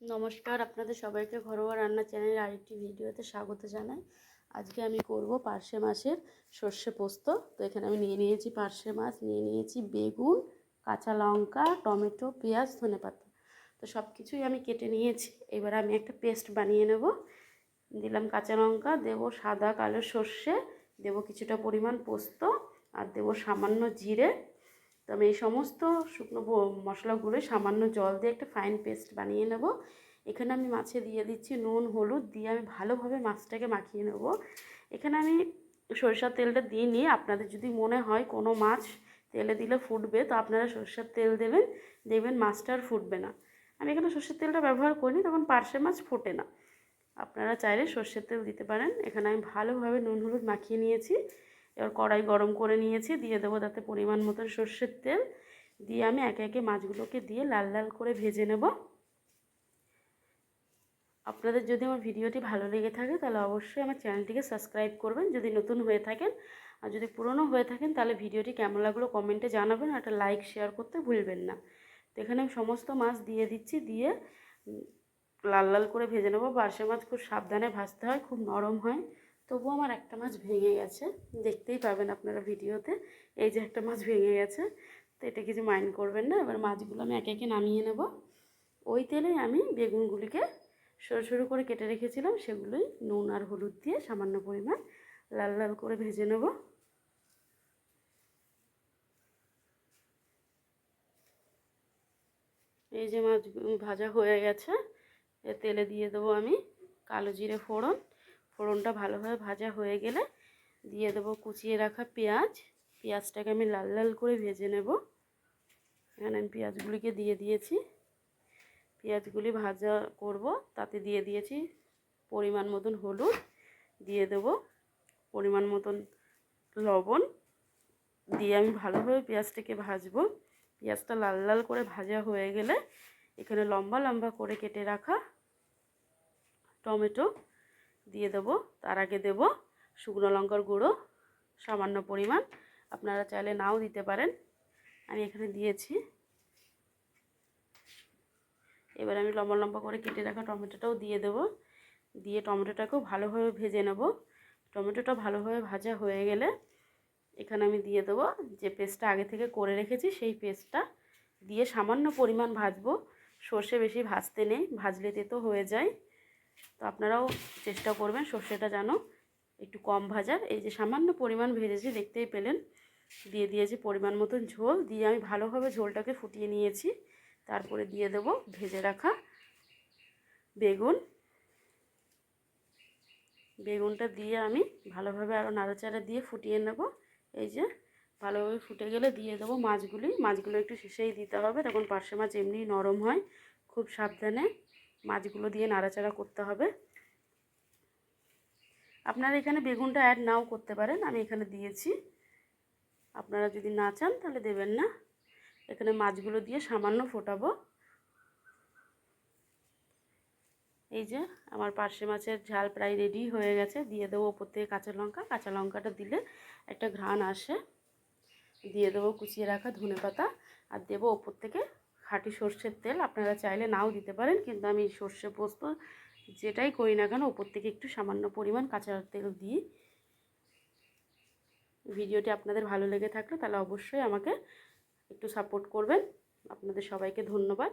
নমস্কার, আপনাদের সবাইকে ঘরোয়া রান্না চ্যানেলের আরেকটি ভিডিওতে স্বাগত জানাই। আজকে আমি করব পার্শে মাছের সর্ষে পোস্ত। তো এখানে আমি নিয়ে নিয়েছি পার্শে মাছ, নিয়ে নিয়েছি বেগুন, কাঁচা লঙ্কা, টমেটো, পেঁয়াজ ধনেপাতা তো সব কিছুই আমি কেটে নিয়েছি। এবার আমি একটা পেস্ট বানিয়ে নেব। দিলাম কাঁচা লঙ্কা, দেবো সাদা কালো সর্ষে, দেবো কিছুটা পরিমাণ পোস্ত, আর দেব সামান্য জিরে তো আমি এই সমস্ত শুকনো মশলাগুলো সামান্য জল দিয়ে একটা ফাইন পেস্ট বানিয়ে নেব। এখানে আমি মাছে দিয়ে দিচ্ছি নুন, হলুদ দিয়ে আমি ভালোভাবে মাছটাকে মাখিয়ে নেব। এখানে আমি সরিষার তেলটা দিয়ে নিয়ে আপনাদের যদি মনে হয় কোনো মাছ তেলে দিলে ফুটবে, তো আপনারা সরষের তেল দেবেন, দেখবেন মাছটা আর ফুটবে না। আমি এখানে সর্ষের তেলটা ব্যবহার করিনি, তখন পার্শে মাছ ফোটে না। আপনারা চাইলে সর্ষের তেল দিতে পারেন। এখানে আমি ভালোভাবে নুন, হলুদ মাখিয়ে নিয়েছি। এবার কড়াই গরম করে নিয়েছি, দিয়ে দেবো তাতে পরিমাণ মতো সর্ষের তেল। দিয়ে আমি একে একে মাছগুলোকে দিয়ে লাল লাল করে ভেজে নেব। আপনাদের যদি আমার ভিডিওটি ভালো লেগে থাকে, তাহলে অবশ্যই আমার চ্যানেলটিকে সাবস্ক্রাইব করবেন। যদি নতুন হয়ে থাকেন আর যদি পুরনো হয়ে থাকেন, তাহলে ভিডিওটি কেমন লাগল কমেন্টে জানাবেন আর একটা লাইক শেয়ার করতে ভুলবেন না। তো এখানে আমি সমস্ত মাছ দিয়ে দিচ্ছি, দিয়ে লাল লাল করে ভেজে নেব। বাসে মাছ খুব সাবধানে ভাজতে হয়, খুব নরম হয়। তবুও আমার একটা মাছ ভেঙে গেছে। দেখতেই পাবেন আপনারা ভিডিওতে। এই যে একটা মাছ ভেঙে গেছে। তো এটা কিছু মাইন্ড করবেন না। এবার মাছগুলো আমি একে একে নামিয়ে নেব। ওই তেলেই আমি বেগুনগুলিকে সরু সরু করে কেটে রেখেছিলাম। সেগুলোই নুন আর হলুদ দিয়ে সামান্য পরিমাণ লাল লাল করে ভেজে নেব। এই যে মাছ ভাজা হয়ে গেছে। তেলে দিয়ে দেবো আমি কালো জিরে ফোড়ন। ফোড়নটা ভালোভাবে ভাজা হয়ে গেলে দিয়ে দেবো কুচিয়ে রাখা পেঁয়াজ। পেঁয়াজটাকে আমি লাল লাল করে ভেজে নেব। এখানে আমি পেঁয়াজগুলিকে দিয়ে দিয়েছি। পেঁয়াজগুলি ভাজা করব, তাতে দিয়ে দিয়েছি পরিমাণ মতন হলুদ। দিয়ে দেব পরিমাণ মতন লবণ। দিয়ে আমি ভালোভাবে পেঁয়াজটাকে ভাজবো। পেঁয়াজটা লাল লাল করে ভাজা হয়ে গেলে এখানে লম্বা লম্বা করে কেটে রাখা টমেটো দিয়ে দেব। তার আগে দেব শুকনো লঙ্কার গুঁড়ো, সামান্য পরিমাণ। আপনারা চাইলে নাও দিতে পারেন। আমি এখানে দিয়েছি। এবার আমি লম্বা লম্বা করে কেটে রাখা টমেটোটাও দিয়ে দেব। দিয়ে টমেটোটাকেও ভালোভাবে ভেজে নেব। টমেটোটা ভালোভাবে ভাজা হয়ে গেলে এখানে আমি দিয়ে দেবো যে পেস্টটা আগে থেকে করে রেখেছি, সেই পেস্টটা দিয়ে সামান্য পরিমাণ ভাজবো। সর্ষে বেশি ভাজতে নেই, ভাজলে তেতো হয়ে যায়। তো আপনারাও চেষ্টা করবেন সর্ষেটা যেন একটু কম ভাজার। এই যে সামান্য পরিমাণ ভেজেছি, দেখতেই পেলেন। দিয়ে দিয়েছি পরিমাণ মতন ঝোল। দিয়ে আমি ভালোভাবে ঝোলটাকে ফুটিয়ে নিয়েছি। তারপরে দিয়ে দেব ভেজে রাখা বেগুন। বেগুনটা দিয়ে আমি ভালোভাবে আরও নাড়াচাড়া দিয়ে ফুটিয়ে নেব। এই যে ভালোভাবে ফুটে গেলে দিয়ে দেবো মাছগুলি। মাছগুলো একটু শেষেই দিতে হবে। তখন পার্শে মাছ এমনিই নরম হয়, খুব সাবধানে। মাছগুলো দিয়ে নাড়াচাড়া করতে হবে। আপনারা এখানে বেগুনটা অ্যাড নাও করতে পারেন, আমি এখানে দিয়েছি। আপনারা যদি না চান তাহলে দেবেন না। এখানে মাছগুলো দিয়ে সামান্য ফোটাবো। এই যে আমার পার্শে মাছের ঝাল প্রায় রেডি হয়ে গেছে, দিয়ে দেবো ওপর থেকে কাঁচা লঙ্কা। কাঁচা লঙ্কাটা দিলে একটা ঘ্রাণ আসে। দিয়ে দেবো কুচিয়ে রাখা ধনে পাতা আর দেবো ওপর থেকে খাঁটি সর্ষের তেল আপনারা চাইলে নাও দিতে পারেন, কিন্তু আমি সর্ষে পোস্ত যেটাই করি না কেন ওপর থেকে একটু সামান্য পরিমাণ কাঁচা তেল দিই ভিডিওটি আপনাদের ভালো লেগে থাকলে তাহলে অবশ্যই আমাকে একটু সাপোর্ট করবেন। আপনাদের সবাইকে ধন্যবাদ।